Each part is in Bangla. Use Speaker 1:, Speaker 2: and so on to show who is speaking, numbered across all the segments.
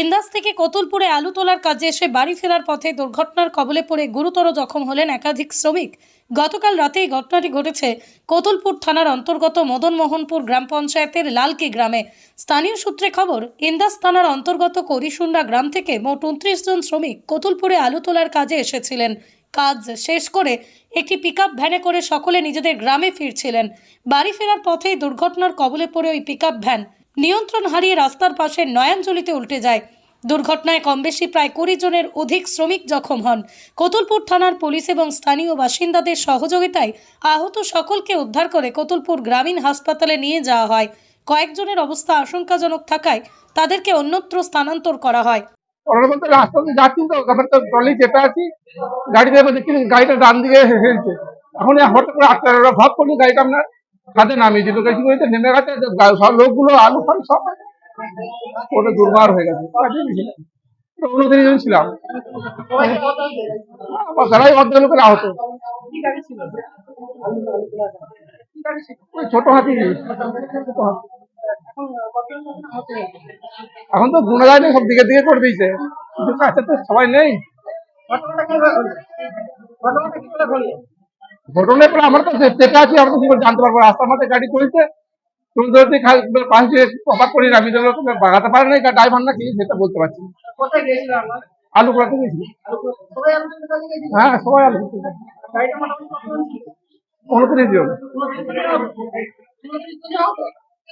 Speaker 1: ইন্দাস থেকে কতুলপুরে আলু তোলার কাজে এসে বাড়ি ফেরার পথে দুর্ঘটনার কবলে পড়ে গুরুতর জখম হলেন একাধিক শ্রমিক। গতকাল রাতে এই ঘটনাটি ঘটেছে কতুলপুর থানার অন্তর্গত মদনমোহনপুর গ্রাম পঞ্চায়েতের লালকি গ্রামে। স্থানীয় সূত্রে খবর, ইন্দাস থানার অন্তর্গত করিসুন্ডা গ্রাম থেকে মোট উনত্রিশ জন শ্রমিক কতুলপুরে আলু তোলার কাজে এসেছিলেন। কাজ শেষ করে একটি পিকআপ ভ্যানে করে সকলে নিজেদের গ্রামে ফিরছিলেন। বাড়ি ফেরার পথেই দুর্ঘটনার কবলে পড়ে ওই পিকআপ ভ্যান। নিয়ন্ত্রণ হারিয়ে রাস্তার পাশে নয়াঞ্জলিতে উল্টে যায়। দুর্ঘটনায় কম বেশি প্রায় কুড়ি জনের অধিক শ্রমিক জখম হন। কতুলপুর থানার পুলিশ এবং স্থানীয় বাসিন্দাদের সহযোগিতায় আহত সকলকে উদ্ধার করে কতুলপুর গ্রামীণ হাসপাতালে নিয়ে যাওয়া হয়। কয়েকজনের অবস্থা আশঙ্কাজনক থাকায় তাদেরকে অন্যত্র স্থানান্তর করা হয়।
Speaker 2: গাড়িটা ডান দিকে এখন হঠাৎ করে আটকে ভাব করল গাড়িটা আপনার খাতে নামিয়ে দিল কি করেছে নেমে গেছে সব লোকগুলো, আলু ফালু সব ওটা দুর্বার হয়ে গেছে। আহত। ছোট হাতি এখন তো গুণা যায় সব দিকে দিকে করে দিয়েছে। কাছে তো সবাই নেই। ঘটনায় পরে আমরা তো চেপে আছি আমরা তো কি করে জানতে পারব। রাস্তার মধ্যে গাড়ি চলছে তুমি ধরতে পাঁচ দিয়ে অবাক করি আমি তো বাগাতে পারে নাই ড্রাইভার না কি সেটা বলতে পারছি না। আলু গেছি
Speaker 3: কাছে
Speaker 2: হ্যাঁ সবাই আলু উনত্রিশ জন।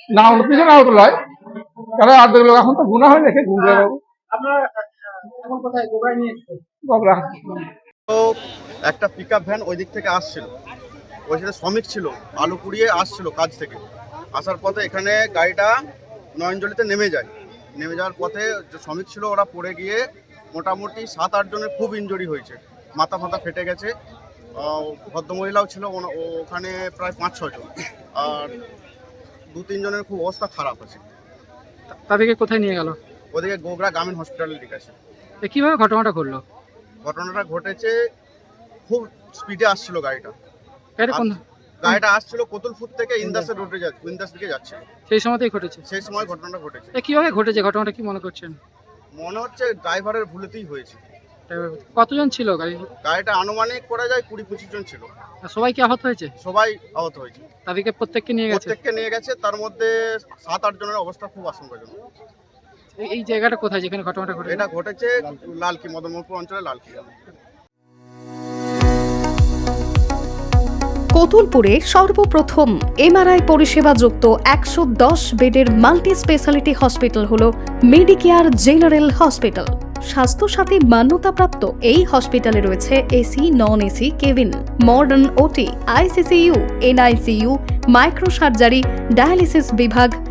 Speaker 2: না উনত্রিশ জন আহত নয়। তারা অর্ধেক লোক এখন তো গুণা হয় দেখে
Speaker 3: কোথায়? নিয়ে
Speaker 2: বাবরা
Speaker 4: তো একটা পিক আপ ভ্যান ওই দিক থেকে আসছিল। ওই সাথে শ্রমিক ছিল আলু কুড়িয়ে আসছিল কাজ থেকে। আসার পথে এখানে গাড়িটা নয়নজলিতে নেমে যায়। নেমে যাওয়ার পথে যে শ্রমিক ছিল ওরা পড়ে গিয়ে মোটামুটি সাত আট জনের খুব ইনজুরি হয়েছে। মাথা ফাথা ফেটে গেছে। ভদ্রমহিলাও ছিল ওখানে প্রায় পাঁচ ছজন আর দু তিনজনের খুব অবস্থা খারাপ আছে।
Speaker 5: তাদেরকে কোথায় নিয়ে গেল?
Speaker 4: ওদিকে গোগরা গ্রামীণ হসপিটালে লিখেছে
Speaker 5: এ কীভাবে ঘটনাটা ঘটলো?
Speaker 4: ঘটনাটা ঘটেছে খুব স্পিডে আসছিল গাড়িটা। গাড়িটা আসছিল কোতুলপুর থেকে ইন্দাসের রোডে যাচ্ছে ইন্দাস দিকে যাচ্ছে
Speaker 5: সেই সময়তেই ঘটেছে?
Speaker 4: সেই সময় ঘটনাটা ঘটেছে।
Speaker 5: এ কীভাবে ঘটেছে? ঘটনাটা কি মনে করছেন?
Speaker 4: মনে হচ্ছে ড্রাইভারের ভুলেতেই হয়েছে।
Speaker 5: কতজন ছিল গাড়ি?
Speaker 4: গাড়িটা আনুমানিক করা যায় কুড়ি পঁচিশ জন ছিল।
Speaker 5: সবাই কি আহত হয়েছে?
Speaker 4: সবাই আহত হয়েছে।
Speaker 5: তাদেরকে প্রত্যেককে নিয়ে গেছে?
Speaker 4: প্রত্যেককে নিয়ে গেছে তার মধ্যে সাত আট জনের অবস্থা খুব আশঙ্কাজনক।
Speaker 5: এই- জায়গাটা কোথায় যেখানে ঘটনাটা ঘটেছে?
Speaker 4: এটা ঘটেছে লালকি মদনমোহনপুর অঞ্চলে লালকি
Speaker 6: কতুলপুরে সর্বপ্রথম এমআরআই পরিষেবা যুক্ত একশো দশ বেডের মাল্টি স্পেশালিটি হসপিটাল হল মেডিকেয়ার জেনারেল হসপিটাল। স্বাস্থ্যসাথী মান্যতাপ্রাপ্ত এই হসপিটালে রয়েছে AC non AC cabin modern OT ICCU NICU micro surgery dialysis বিভাগ